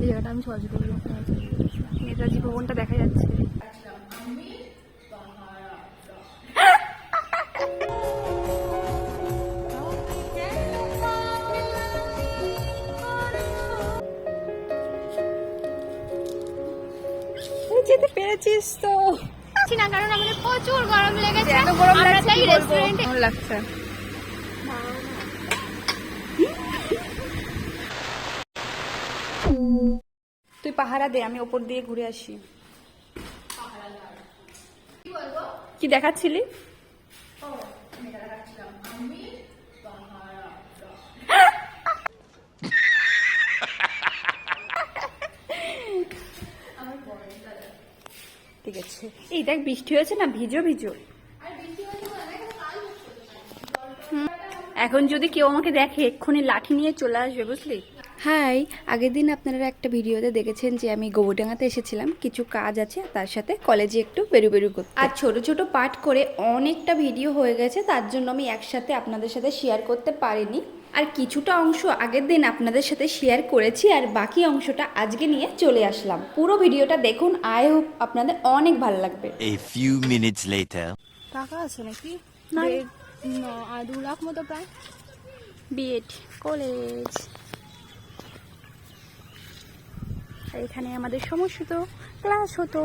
এই জায়গাটা আমি সরস্বতী পুজো নেতাজি ভবনটা দেখা যাচ্ছে। তুই যেতে পেরেছিস তো। না কারণ আমাদের প্রচুর গরম লেগেছে। এত গরম আমরা লাগছে তাই রেস্টুরেন্টে লাগছে। পাহারা দে আমি ওপর দিয়ে ঘুরে আসি। কি দেখাচ্ছিলি? ঠিক আছে। এই দেখ বৃষ্টি হয়েছে না? ভিজো ভিজো। এখন যদি কেউ আমাকে দেখে এক্ষুনি লাঠি নিয়ে চলে আসবে বুঝলি? হাই আগের দিন আপনারা একটা ভিডিওতে দেখেছেন যে আমি গোবরডাঙ্গাতে এসেছিলাম কিছু কাজ আছে তার সাথে কলেজে একটু বেরু বেরু করতে। আর ছোট ছোট পার্ট করে অনেকটা ভিডিও হয়ে গেছে তার জন্য আমি একসাথে আপনাদের সাথে শেয়ার করতে পারিনি। আর কিছুটা অংশ আগের দিন আপনাদের সাথে শেয়ার করেছি আর বাকি অংশটা আজকে নিয়ে চলে আসলাম। পুরো ভিডিওটা দেখুন আই হোপ আপনাদের অনেক ভালো লাগবে। A few minutes later. টাকা আছে নাকি? না। আর দু লাখ মতো প্রায়। বিএড কলেজ আর এখানে আমাদের সমস্ত ক্লাস হতো।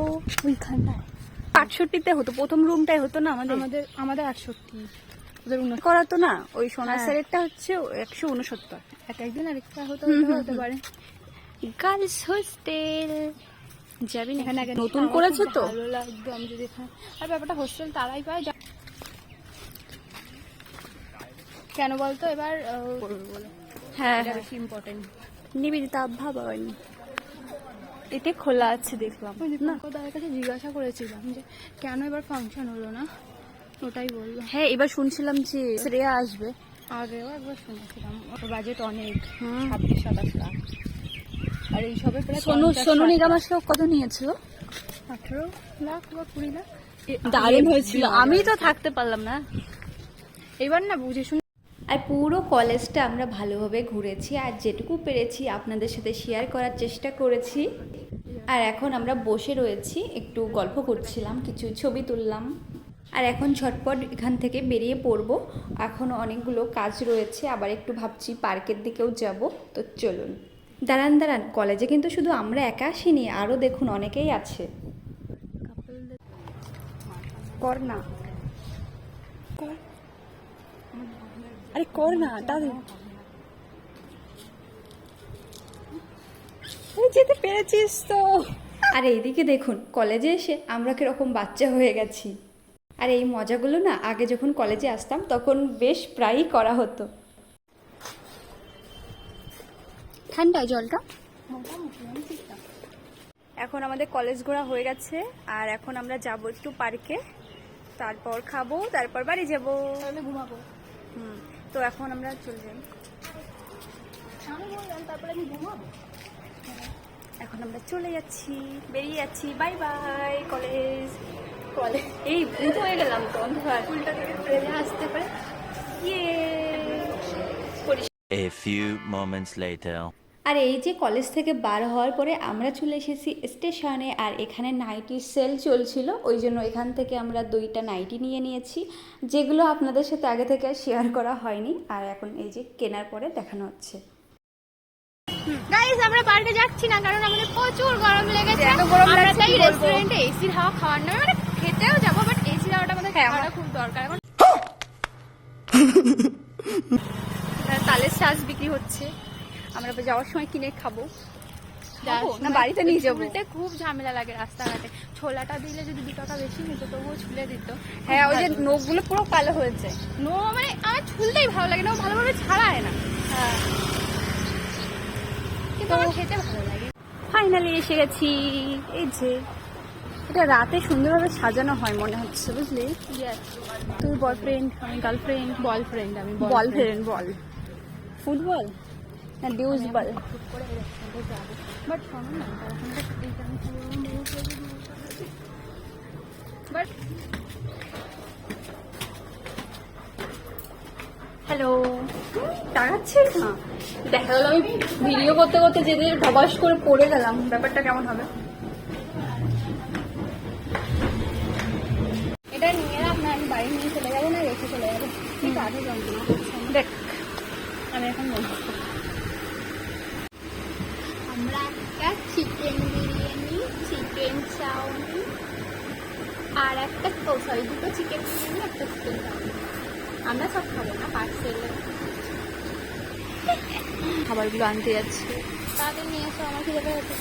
ওইখানটায়। আটষট্টিতে হতো প্রথম রুমটাই হতো না আমাদের? আমাদের আমাদের আটষট্টি। ওদের করাতো না ওই সোনার হ্যাঁ। স্যারেরটা হচ্ছে একশো উনসত্তর। এক একদিন আরেকটা হতে হতে। পারে। Girls hostel. যাবি না এখানে আগে নতুন আমার করেছে তো? ভালো লাগতো আমি যদি এখানে আর ব্যাপারটা হোস্টেল তারাই পায় কেন বলতো? এবার হ্যাঁ হ্যাঁ। বেশি ইম্পর্টেন্ট নিবেদিতা ভবন এটা খোলা আছে দেখলাম। না। তাদের কাছে জিজ্ঞাসা করেছিলাম যে কেন এবার ফাংশন হলো না? ওটাই বলল। হ্যাঁ এবার শুনছিলাম যে শ্রেয়া আসবে। আগেও একবার শুনেছিলাম। ওর বাজেট অনেক। ছাব্বিশ সাতাশ লাখ। আর এইসবে প্রায় সোনু সোনু নিগম আসলেও কত নিয়েছিল? আঠেরো লাখ বা কুড়ি লাখ। দারুণ হয়েছিল। আমি তো থাকতে পারলাম না। এবার না বুঝে শুনে আর পুরো কলেজটা আমরা ভালোভাবে ঘুরেছি আর যেটুকু পেরেছি আপনাদের সাথে শেয়ার করার চেষ্টা করেছি। আর এখন আমরা বসে রয়েছি, একটু গল্প করছিলাম, কিছু ছবি তুললাম। আর এখন ঝটপট এখান থেকে বেরিয়ে পড়ব। এখন অনেকগুলো কাজ রয়েছে, আবার একটু ভাবছি পার্কের দিকেও যাব। তো চলুন। দাঁড়ান দাঁড়ান, কলেজে কিন্তু শুধু আমরা একা আসিনি আরও দেখুন অনেকেই আছে। কর না। আরে কর না দাদু যেতে পেরেছিস তো। আর এইদিকে দেখুন কলেজে এসে আমরা কীরকম বাচ্চা হয়ে গেছি। আর এই মজাগুলো না আগে যখন কলেজে আসতাম তখন বেশ প্রায়ই করা হতো। ঠান্ডা জলটা? এখন আমাদের কলেজ ঘোরা হয়ে গেছে আর এখন আমরা যাব একটু পার্কে। তারপর খাব তারপর বাড়ি যাব। তাহলে ঘুমাবো। হুম। তো এখন আমরা চলে যাই। আমি বললাম তারপরে আমি ঘুমাবো। এখন আমরা চলে যাচ্ছি বেরিয়ে যাচ্ছি। বাই বাই কলেজ কলেজ এই ভূত হয়ে গেলাম তো অন্ধকার। ট্রেনে আসতে পারে। ইয়ে A few moments later. আর এই যে কলেজ থেকে বার হওয়ার পরে আমরা চলে এসেছি স্টেশনে আর এখানে নাইটির সেল চলছিল। ওই জন্য এখান থেকে আমরা দুইটা নাইটি নিয়ে নিয়েছি যেগুলো আপনাদের সাথে আগে থেকে শেয়ার করা হয়নি। আর এখন এই যে কেনার পরে দেখানো হচ্ছে। গাইস আমরা পার্কে যাচ্ছি না কারণ আমাদের প্রচুর গরম লেগেছে। গরম আমরা তাই রেস্টুরেন্টে এসির হাওয়া খাওয়ার নয় মানে খেতেও যাব বাট এসির হাওয়াটা আমাদের হ্যাঁ, খাওয়াটা খুব দরকার। এখন তালের শ্বাস বিক্রি হচ্ছে। আমরা যাওয়ার সময় কিনে খাব? না বাড়িতে নিয়ে যাব। ছুলতে খুব ঝামেলা লাগে রাস্তাঘাটে। ছোলাটা দিলে যদি দু টাকা বেশি নিত তবুও ছুলে দিত। হ্যাঁ ওই যে নখগুলো পুরো কালো হয়েছে। নো মানে আমার ছুলতেই ভালো লাগে না ও ভালোভাবে ছাড়ায় না। হ্যাঁ। কিন্তু আমার খেতে ভালো লাগে। ফাইনালি এসে গেছি। এই যে এটা রাতে সুন্দরভাবে সাজানো হয় মনে হচ্ছে বুঝলি? তুই বয়ফ্রেন্ড আমি গার্লফ্রেন্ড বয়ফ্রেন্ড আমি বল ফ্রেন্ড বল। ফুটবল না ডিউজ বাট শোনো না তখন এইটা আমি বাট হ্যালো তাড়াচ্ছিস না দেখা গেল আমি ভিডিও করতে করতে যেতে ধবাস করে পড়ে গেলাম। ব্যাপারটা কেমন হবে? এটা নিয়ে না আমি বাড়ি নিয়ে চলে যাব না রেখে চলে যাব। ঠিক আছে দেখ। আমি এখন বলব আমরা একটা চিকেন বিরিয়ানি চিকেন চাউমিন আর একটা ও সরি দুটো চিকেন বিরিয়ানি একটা চিকেন চাউমিন আমরা সব খাব না পার্সেলে খাবারগুলো আনতে যাচ্ছি। তাদের নিয়ে এসো আমার খিদে পেয়েছে।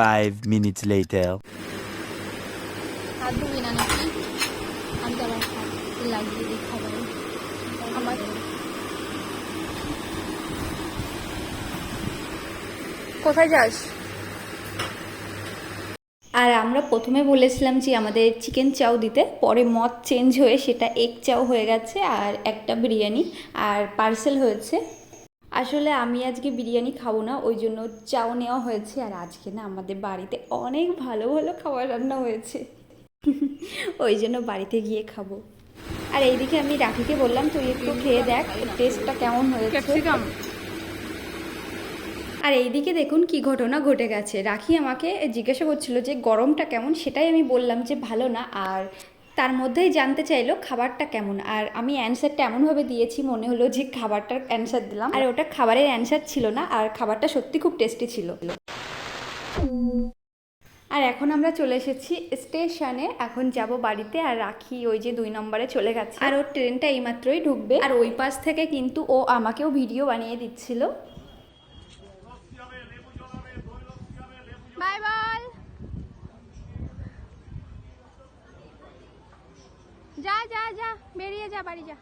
Five minutes later. হাত ধুবি না নাকি? আমি তো আবার লাগিয়ে দিই খাবারে। আমার কোথায় যাস? আর আমরা প্রথমে বলেছিলাম যে আমাদের চিকেন চাউ দিতে পরে মদ চেঞ্জ হয়ে সেটা এগ চাউ হয়ে গেছে আর একটা বিরিয়ানি আর পার্সেল হয়েছে। আসলে আমি আজকে বিরিয়ানি খাব না ওই জন্য চাউ নেওয়া হয়েছে আর আজকে না আমাদের বাড়িতে অনেক ভালো ভালো খাবার রান্না হয়েছে। ওই জন্য বাড়িতে গিয়ে খাব। আর এইদিকে আমি রাখিকে বললাম তুই একটু খেয়ে দেখ টেস্টটা কেমন হয়েছে। ক্যাপসিকাম। আর এইদিকে দেখুন কি ঘটনা ঘটে গেছে। রাখি আমাকে জিজ্ঞাসা করছিল যে, গরমটা কেমন? সেটাই আমি বললাম যে, ভালো না। আর তার মধ্যেই জানতে চাইলো খাবারটা কেমন। আর আমি অ্যান্সারটা এমনভাবে দিয়েছি, মনে হলো যে, খাবারটার অ্যান্সার দিলাম। আর ওটা খাবারের অ্যান্সার ছিল না, আর খাবারটা সত্যি খুব টেস্টি ছিল। আর এখন আমরা চলে এসেছি স্টেশনে। এখন যাব বাড়িতে, আর রাখি ওই যে দুই নম্বরে চলে গেছে। আর ওর ট্রেনটা এইমাত্রই ঢুকবে। আর ওই পাশ থেকে কিন্তু ও আমাকেও ভিডিও বানিয়ে দিচ্ছিল। বাই বল। যা যা যা, বেরিয়ে যা, বাড়ি যা।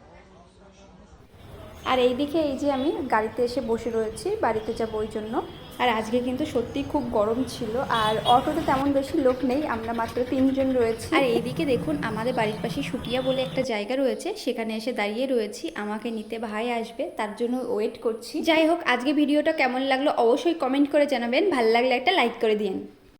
আর এইদিকে এই যে আমি গাড়িতে এসে বসে রয়েছি, বাড়িতে যাব ওই জন্য। আর আজকে কিন্তু সত্যি খুব গরম ছিল। আর অটোতে তেমন বেশি লোক নেই, আমরা মাত্র তিনজন রয়েছি। আর এইদিকে দেখুন, আমাদের বাড়ির পাশে সুটিয়া বলে একটা জায়গা রয়েছে, সেখানে এসে দাঁড়িয়ে রয়েছি। আমাকে নিতে ভাই আসবে, তার জন্য ওয়েট করছি। যাই হোক, আজকে ভিডিওটা কেমন লাগল অবশ্যই কমেন্ট করে জানাবেন, ভালো লাগলে একটা লাইক করে দিন